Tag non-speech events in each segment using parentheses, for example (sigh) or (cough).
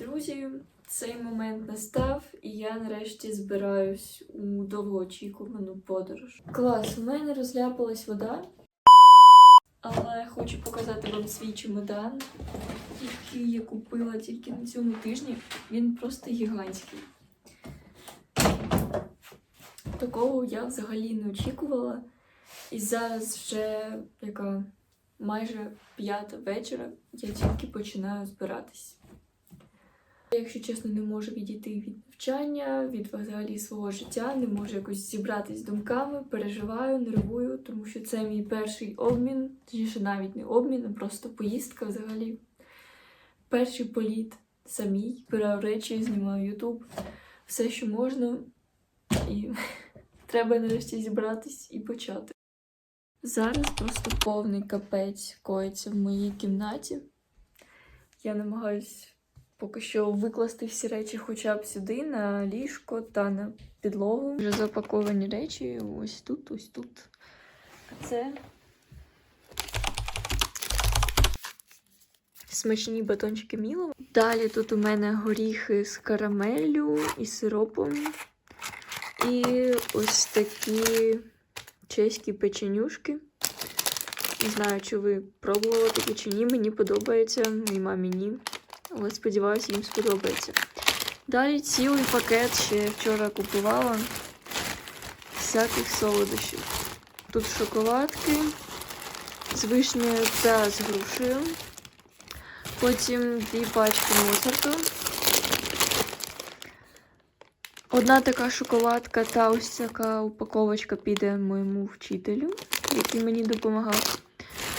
друзі, цей момент настав, і я нарешті збираюсь у довгоочікувану подорож. Клас, у мене розляпалась вода, але хочу показати вам свій чемодан, який я купила тільки на цьому тижні. Він просто гігантський. Такого я взагалі не очікувала. І зараз вже яка майже п'ята вечора, я тільки починаю збиратись. Якщо чесно, не можу відійти від навчання, від взагалі свого життя, не можу якось зібратись думками, переживаю, нервую, тому що це мій перший обмін, точніше навіть не обмін, а просто поїздка взагалі. Перший політ самій, збираю речі, знімаю ютуб, все, що можна, і (laughs) треба нарешті зібратись і почати. Зараз просто повний капець коїться в моїй кімнаті. Я намагаюсь поки що викласти всі речі хоча б сюди, на ліжко та на підлогу. Вже запаковані речі ось тут, ось тут. А це смачні батончики Мілова. Далі тут у мене горіхи з карамеллю і сиропом. І ось такі чеські печенюшки. Не знаю, чи ви пробували такі чи ні. Мені подобається, моїй мамі ні. Але сподіваюся, їм сподобається. Далі цілий пакет ще вчора купувала всяких солодощів. Тут шоколадки з вишнею та з грушею. Потім дві пачки моцарту. Одна така шоколадка та ось така упаковочка піде моєму вчителю, який мені допомагав.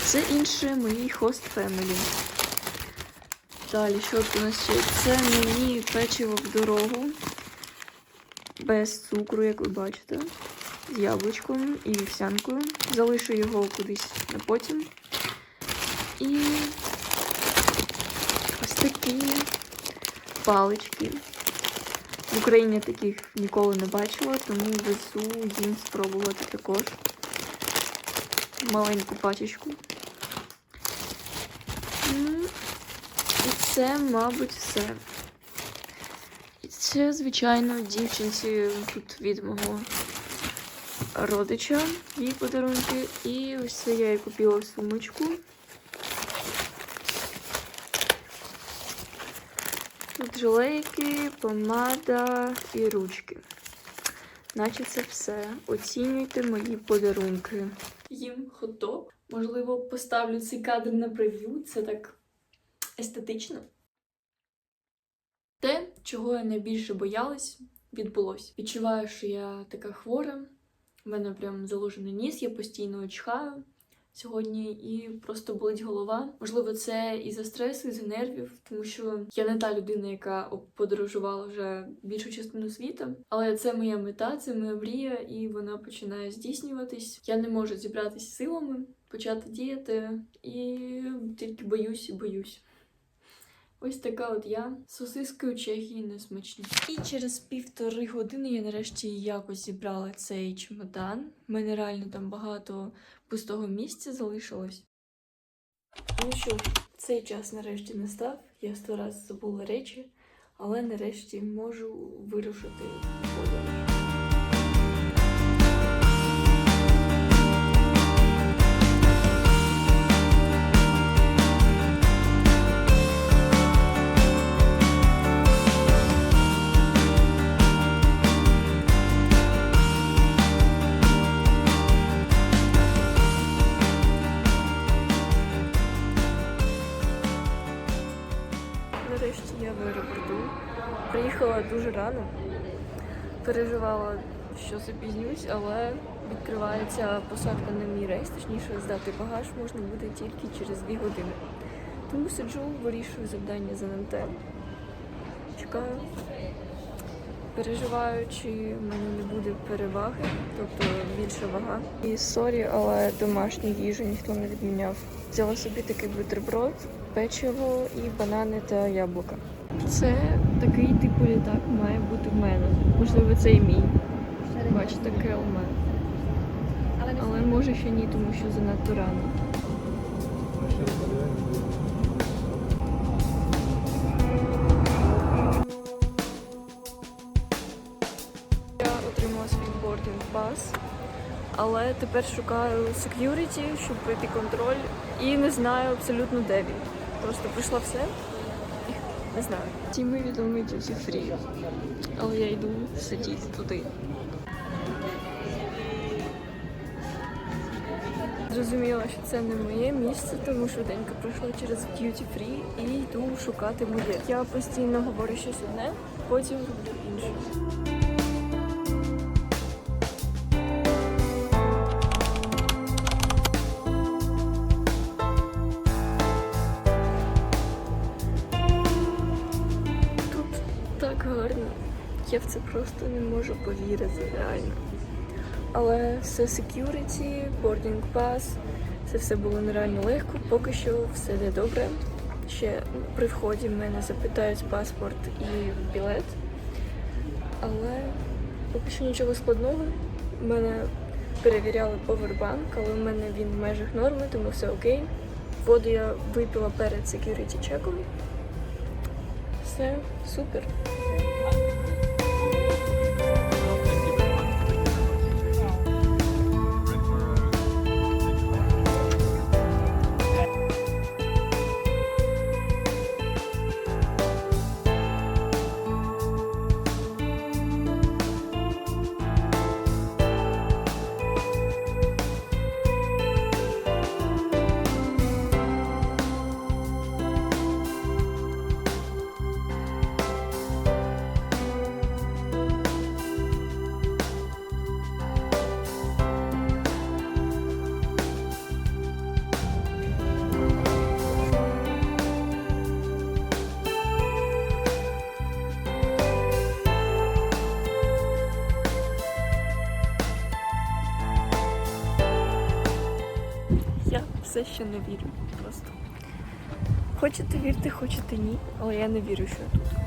Це інше моїй хост фемелі. Далі, що тут у нас ще? Це мені печиво в дорогу. Без цукру, як ви бачите. З яблучком і вівсянкою. Залишу його кудись на потім. І ось такі палички. В Україні таких ніколи не бачила, тому везу їм спробувати також маленьку пачечку. Це, мабуть, все. І це, звичайно, дівчинці тут від мого родича її подарунки. І ось це я їй купила сумочку. Тут жилейки, помада і ручки. Наче це все. Оцінюйте мої подарунки. Їм хот-дог. Можливо, поставлю цей кадр на прев'ю. Це так естетично. Те, чого я найбільше боялась, відбулось. Відчуваю, що я така хвора. У мене прям заложений ніс, я постійно чхаю сьогодні і просто болить голова. Можливо, це і за стресу, і за нервів, тому що я не та людина, яка подорожувала вже більшу частину світу. Але це моя мета, це моя мрія, і вона починає здійснюватись. Я не можу зібратися силами, почати діяти, і тільки боюсь і боюсь. Ось така от я. Сосиски у Чехії не смачні. І через півтори години я нарешті якось зібрала цей чемодан. У мене реально там багато пустого місця залишилось. Ну що цей час нарешті настав. Я сто раз забула речі, але нарешті можу вирушити подорож. Приїхала дуже рано. Переживала, що запізнюсь, але відкривається посадка на мій рейс, точніше здати багаж можна буде тільки через 2 години. Тому сиджу, вирішую завдання з НМТ. Чекаю. Переживаю, чи в мене не буде переваги, тобто більша вага. І сорі, але домашню їжу ніхто не відміняв. Взяла собі такий бутерброд, печиво і банани та яблука. Це такий типу літак має бути в мене. Можливо, це і мій. Бачите, таке у мене. Але може ще ні, тому що занадто рано. Я отримала свій бординг пас, але тепер шукаю security, щоб пройти контроль, і не знаю абсолютно де він. Просто прийшла все. Не знаю. Тіми відомий дюті фрі. але я йду сидіти туди. Зрозуміла, що це не моє місце, тому швиденько пройшла через duty free і йду шукати моє. Я постійно говорю щось одне, потім роблю інше. Я в це просто не можу повірити, реально. Але все security, boarding pass, це все було нереально легко. Поки що все йде добре. Ще при вході в мене запитають паспорт і білет. Але поки що нічого складного. Мене перевіряли повербанк, але в мене він в межах норми, тому все окей. Воду я випила перед security чеком. Все супер. Все ще не вірю просто. Хочете вірте, хочете ні, але я не вірю, що я тут.